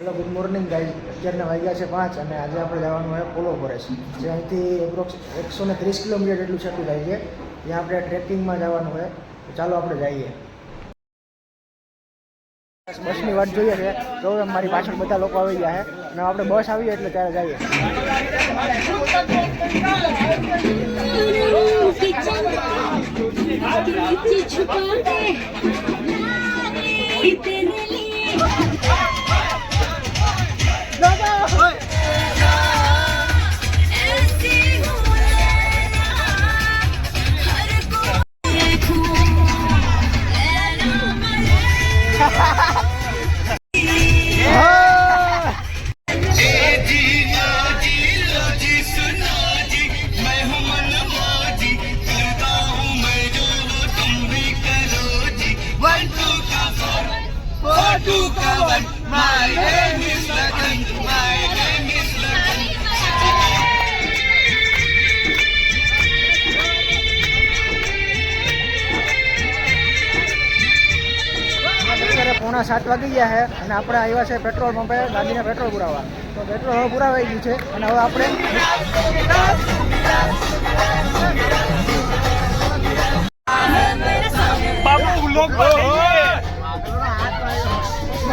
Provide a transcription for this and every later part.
Hello good morning guys અત્યારના વાગ્યા છે પાંચ અને આજે આપણે જવાનું હોય પોલો ફોરેસ્ટ જે અહીંથી એપ્રોક્સ એકસો ને ત્રીસ કિલોમીટર જેટલું છેટું જાય છે ત્યાં આપણે ટ્રેકિંગમાં જવાનું હોય તો ચાલો આપણે જઈએ બસની વાટ જોઈએ છે તો મારી પાછળ બધા લોકો આવી ગયા છે અને આપણે બસ આવીએ એટલે ત્યારે જઈએ પોણા સાત વાગી ગયા છે અને આપણે આવ્યા છે પેટ્રોલ પંપે ગાડીને પેટ્રોલ પુરાવા તો પેટ્રોલ હવે પુરાવાઈ ગયું છે અને હવે આપણે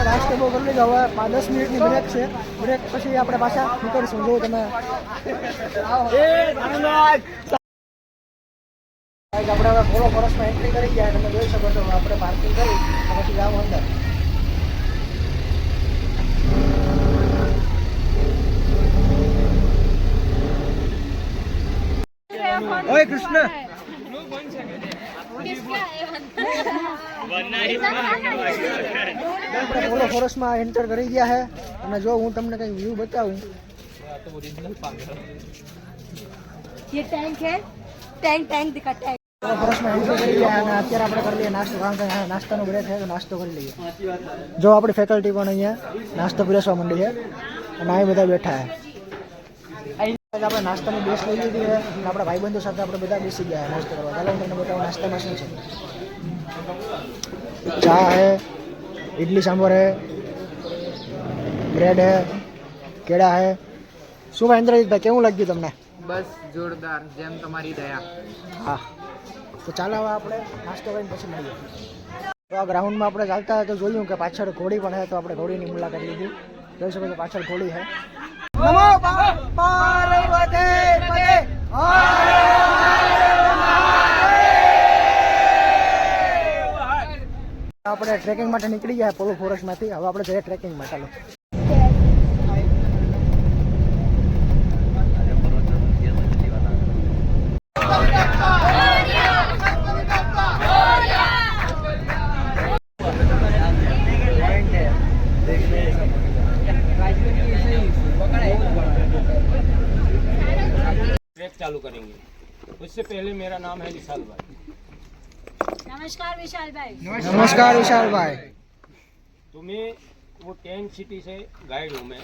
નાસ્તો બહુ કરી લીધો. હવે દસ મિનિટની બ્રેક છે. બ્રેક પછી આપણે પાછા નીકળીશું. જો તમે આપણે હવે પોલો ફોરેસ્ટમાં એન્ટ્રી કરી ગયા તમે જોઈ શકો છો. આપણે પાર્કિંગ કરી પછી જાઓ અંદર. ઓય કૃષ્ણ આપણે પોલો ફોરેસ્ટમાં એન્ટર કરી ગયા છે અને જો હું તમને કંઈ વ્યૂ બતાવું ये टैंक है टैंक टैंक दिखा टैंक પોલો ફોરેસ્ટમાં એન્ટ્રી કરી ગયા અને અત્યારે આપણે કરી લઈએ નાસ્તો કારણ કે અહીંયા નાસ્તાનો બ્રેક છે તો નાસ્તો કરી લઈએ જો આપણી ફેકલ્ટી પણ અહીંયા નાસ્તો પીરસવા માંડી છે અને અહીં બધા બેઠા છે આજે આપણે નાસ્તાની ડિશ લઈ લીધી છે અને આપણા ભાઈબંધો સાથે આપણે બધા બેસી ગયા છે નાસ્તો કરવા. ચાલો હું તમને બતાવું નાસ્તામાં શું છે. ચા હે ઇડલી સાંભર હે બ્રેડ હે કેળા હે. શું ભાઈ ઇન્દ્રજીતભાઈ કેવું લાગ્યું તમને? બસ જોરદાર જેમ તમારી દયા. હા. તો ચાલો હવે આપણે નાસ્તો કરીને પછી મળીએ. તો આ ગ્રાઉન્ડમાં આપણે ચાલતા તો જોયું કે પાછળ ઘોડી પણ છે તો આપણે ઘોડીની મુલાકાત લીધી. જોઈ શકો છો પાછળ ઘોડી છે નમો પાર્વતી આપણે ટ્રેકિંગ માટે નીકળી ગયા પોલો ફોરેસ્ટમાંથી હવે આપણે જઈએ ટ્રેકિંગમાં ચાલો ट्रैक चालू करेंगे उससे पहले मेरा नाम है विशाल भाई नमस्कार विशाल भाई નમસ્કાર વિશાલભાઈ तो मैं वो टेंट सिटी से गाइड हूँ मैं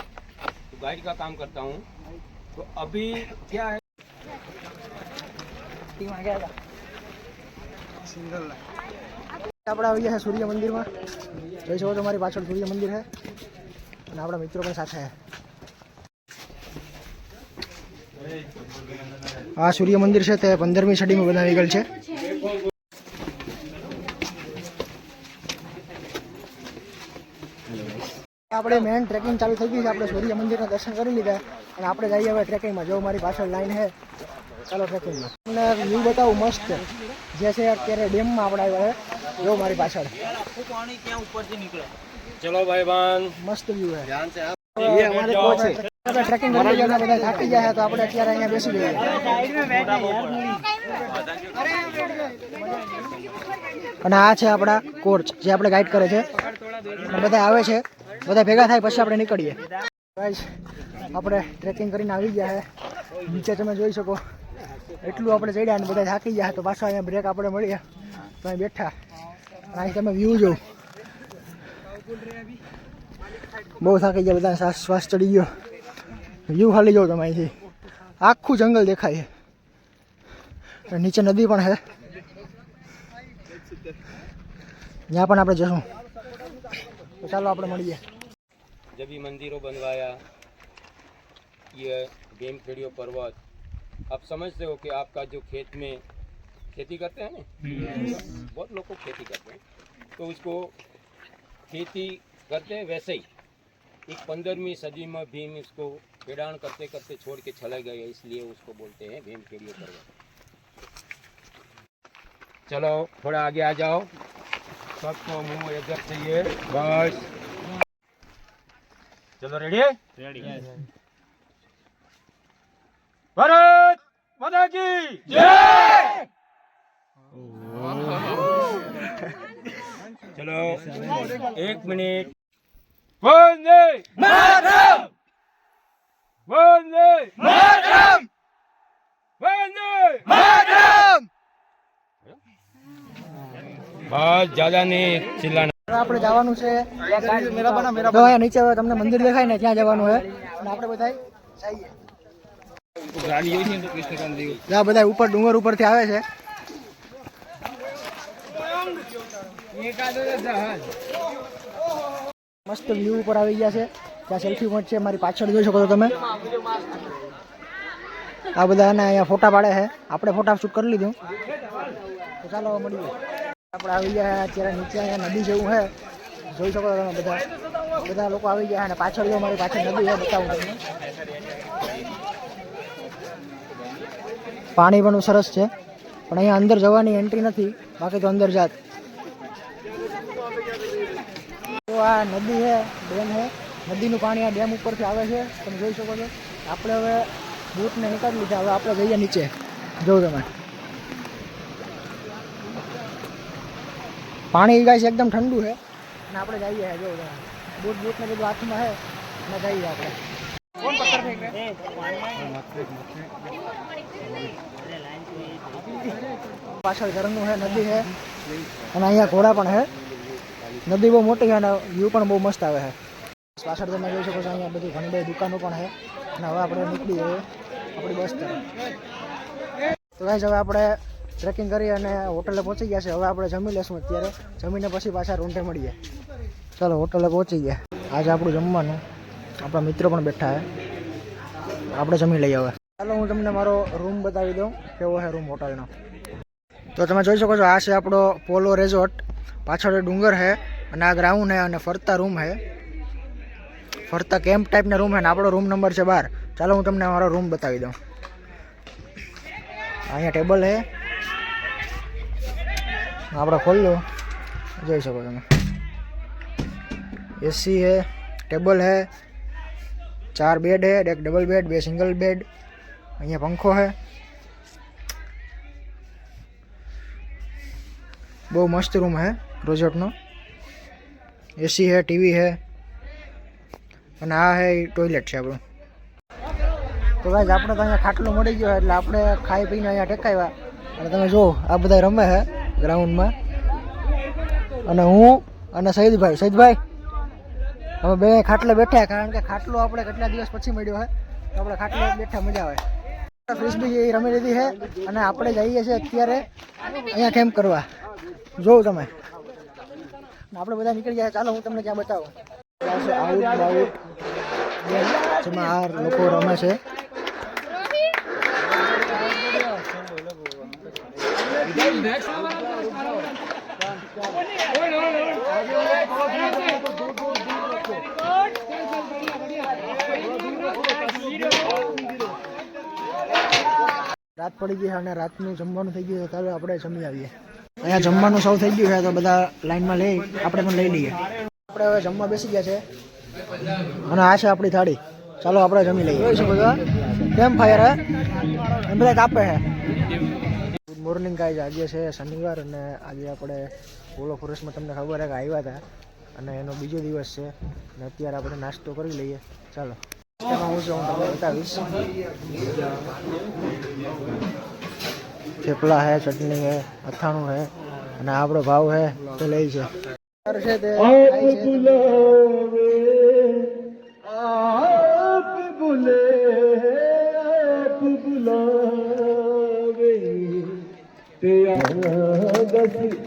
तो गाइड का काम करता हूँ तो अभी क्या है આપણે આવી ગયા છે સૂર્ય મંદિરમાં જોઈ શકો છો મારી પાછળ સૂર્ય મંદિર છે અને આપણા મિત્રો પણ સાથે છે આ સૂર્ય મંદિર છે તે પંદરમી સદીમાં બનાવી ગયેલ છે આપણે મેન ટ્રેકિંગ ચાલુ થઈ ગઈ છે. આપણે સૂર્ય મંદિરના દર્શન કરી લીધા અને આપણે જઈએ હવે ટ્રેકિંગમાં જો મારી પાછળ લાઈન છે. ચાલો ટ્રેકિંગમાં તમને વ્યૂ બતાવું મસ્ત. જે છે અત્યારે ડેમમાં આપણે આવ્યા છે. જો મારી પાછળ. પાણી ક્યાં ઉપરથી નીકળે ચલો ભાઈ બાન મસ્ત વ્યૂ છે. ધ્યાન છે બધા થાકી જાય તો આપણે અત્યારે અહીંયા બેસી જઈએ અને આ છે આપણા કોર્ચ જે આપણે ગાઈડ કરે છે. બધા આવે છે. બધા ભેગા થાય પછી આપણે નીકળીએ Guys, આપણે ટ્રેકિંગ કરીને આવી ગયા છે નીચે તમે જોઈ શકો એટલું આપણે ચડ્યા અને બધા થાકી ગયા તો પાછા અહીંયા બ્રેક આપણે મળીએ તો અહીં બેઠા અને અહીં તમે વ્યૂ જોવો બહુ થાકી ગયા બધા શ્વાસ શ્વાસ ચડી ગયો વ્યૂ ખાલી જોઉં તમે અહીંથી આખું જંગલ દેખાય છે અને નીચે નદી પણ છે ત્યાં પણ આપણે જશું તો ચાલો આપણે મળીએ जब भी मंदिरों बनवाया ये भीमखेड़ियों पर्वत आप समझते हो कि आपका जो खेत में खेती करते हैं ना? बहुत लोग को खेती करते हैं। तो उसको खेती करते हैं वैसे ही। एक पंद्रहवीं सदी में भीम इसको पेड़ाण करते करते छोड़ के चले गए इसलिए उसको बोलते हैं भीम भीमखेड़ियों पर्वत चलो थोड़ा आगे आ जाओ। सबको मुँह इधर चाहिए बस। ચલો રેડી રેડી ભારત માતા કી જય! ચલો એક મિનિટ. વંદે માતરમ! વંદે માતરમ! વંદે માતરમ! બસ જાદાની ચિલ્લાના આપણે જવાનું છે. નીચે તમને મંદિર દેખાય ને ત્યાં જવાનું છે. અને આપણે બધા જઈએ. જા બધા ઉપર ડુંગર ઉપરથી આવે છે. મસ્ત વ્યૂ ઉપર આવી ગયા છે. ત્યાં સેલ્ફી પોઈન્ટ છે મારી પાછળ જોઈ શકો છો તમે. આ બધા અહીંયા ફોટા પાડે છે. આપણે ફોટા શૂટ કરી લીધું. તો ચાલો મળી મળીએ. આપણે આવી ગયા અત્યારે નીચે અહીંયા નદી જેવું છે જોઈ શકો તમે બધા. બધા લોકો આવી ગયા અને પાછળ જો મારી પાછળ નદી છે બતાવું તમને. પાણી પણ સરસ છે. પણ અહીંયા અંદર જવાની એન્ટ્રી નથી. બાકી તો અંદર જાત. તો આ નદી છે ડેમ છે નદીનું પાણી આ ડેમ ઉપરથી આવે છે. તમે જોઈ શકો છો. આપણે હવે બૂટને નીકાળી લીધા. હવે આપણે જઈએ નીચે. જોઉં તમે. પાણી ગાય છે એકદમ ઠંડુ છે અને આપણે જઈએ છે જોઉં તમે બૂટ બૂટ ને બધું હાથમાં છે અને જઈએ આપણે પાછળ ઘરનું છે નદી છે અને અહીંયા ઘોડા પણ છે નદી બહુ મોટી છે અને વ્યૂ પણ બહુ મસ્ત આવે છે પાછળ તમે જોઈ શકો છો અહીંયા બધી ઘણી બધી દુકાનો પણ છે અને હવે આપણે નીકળી જઈએ આપણી બસ તરફ તો ગાઈસ હવે આપણે ટ્રેકિંગ કરી અને હોટલે પહોંચી ગયા છે. હવે આપણે જમી લેશું અત્યારે. જમીને પછી પાછા રૂંઢે મળીએ. ચાલો હોટલે પહોંચી ગયા. આજે આપણું જમવાનું. આપણા મિત્રો પણ બેઠા છે. આપણે જમી લઈએ હવે. ચાલો, હું તમને મારો રૂમ બતાવી દઉં. કેવો છે રૂમ હોટલનો તો તમે જોઈ શકો છો, આ છે આપણો પોલો રેઝોર્ટ પાછળ ડુંગર છે અને આ ગ્રાઉન્ડ છે અને ફરતા રૂમ છે. ફરતા કેમ્પ ટાઈપના રૂમ છે ને આપણો રૂમ નંબર છે બાર. ચાલો, હું તમને મારો રૂમ બતાવી દઉં. અહીંયા ટેબલ છે. આપણે ખોલી લો જોઈ શકો તમે એસી है टेबल है चार बेड है एक डबल बेड બે સિંગલ બેડ અહીંયા પંખો है બહુ મસ્ત રૂમ है રિઝોર્ટનો એસી है ટીવી है અને આ છે ટોયલેટ છે આપણું તો ગાઈઝ આપણે તો અહીંયા ખાટલો મળી ગયો એટલે આપણે ખાઈ પીને અહીંયા ટેકાવ્યા અને તમે જુઓ આ બધા રમે છે ગ્રાઉન્ડમાં. અને હું અને સહીદભાઈ સહીદભાઈ અમે બે ખાટલે બેઠા કારણ કે ખાટલો આપણે કેટલા દિવસ પછી મળ્યો હોય તો આપણે ખાટલે બેઠા મજા આવે ફ્રિસ્બી એ રમી લીધી છે અને આપણે જઈએ છીએ અત્યારે અહીંયા કેમ્પ કરવા. જોઉં તમે. આપણે બધા નીકળી ગયા ચાલો, હું તમને ત્યાં બતાવું. જેમાં આ લોકો રમે છે. રાત પડી ગઈ અને રાતનું જમવાનું થઈ ગયું ચાલો આપણે જમી આવીએ. અહીંયા જમવાનું સૌ થઈ ગયું છે, તો બધા લાઈનમાં લઈ, આપણે પણ લઈ લઈએ. આપણે હવે જમવા બેસી ગયા છે. અને આ છે આપણી થાળી. ચાલો આપણે જમી લઈએ. જોઈ શકો કેમ ફાયર હે? એમ બધા કાપે છે? ગુડ મોર્નિંગ ગાઈઝ આજે છે શનિવાર અને આજે આપણે પોલો ફોરેસ્ટમાં તમને ખબર છે કે આવ્યા હતા અને એનો બીજો દિવસ છે અને અત્યારે આપણે નાસ્તો કરી લઈએ. ચાલો. હું છું હું તમને બતાવીશ. થેપલા હે ચટણી હે અથાણું હે અને આપણો ભાવ હે તો લઈ છે છે તે. ખાય છે.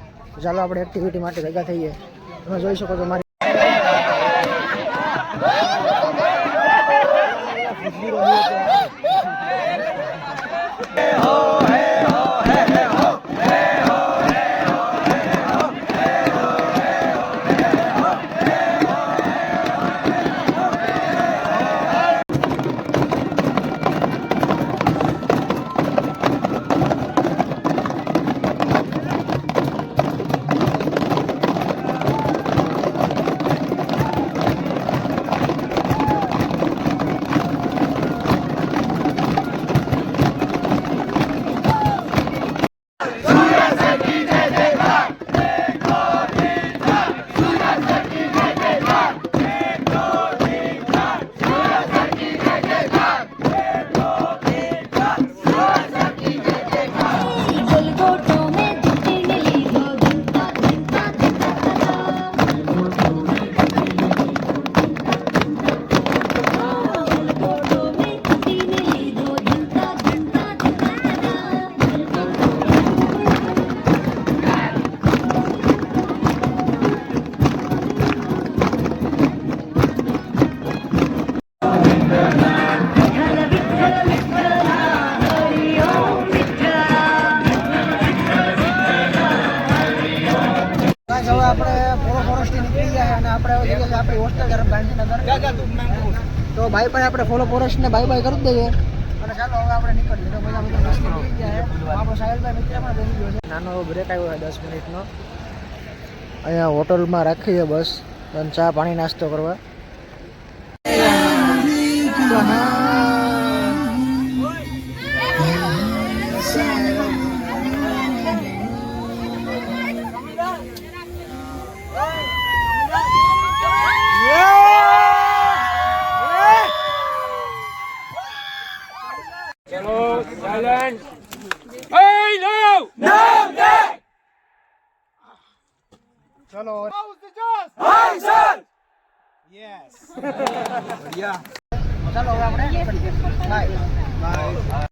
ચાલો આપણે એક્ટિવિટી માટે ભેગા થઈએ. તમે જોઈ શકો છો મારી ફોરેસ્ટને બાય બાય કરી દઈએ અને ચાલો હવે આપણે નીકળીએ. તો બધા બધા રસ્તે નીકળી છે. આપણો સાહેલભાઈ મિત્ર પણ બેસી ગયો છે. નાનો એવો બ્રેક આવ્યો છે દસ મિનિટનો. અહીંયા હોટલમાં રાખી છે બસ અને ચા પાણી નાસ્તો કરવા.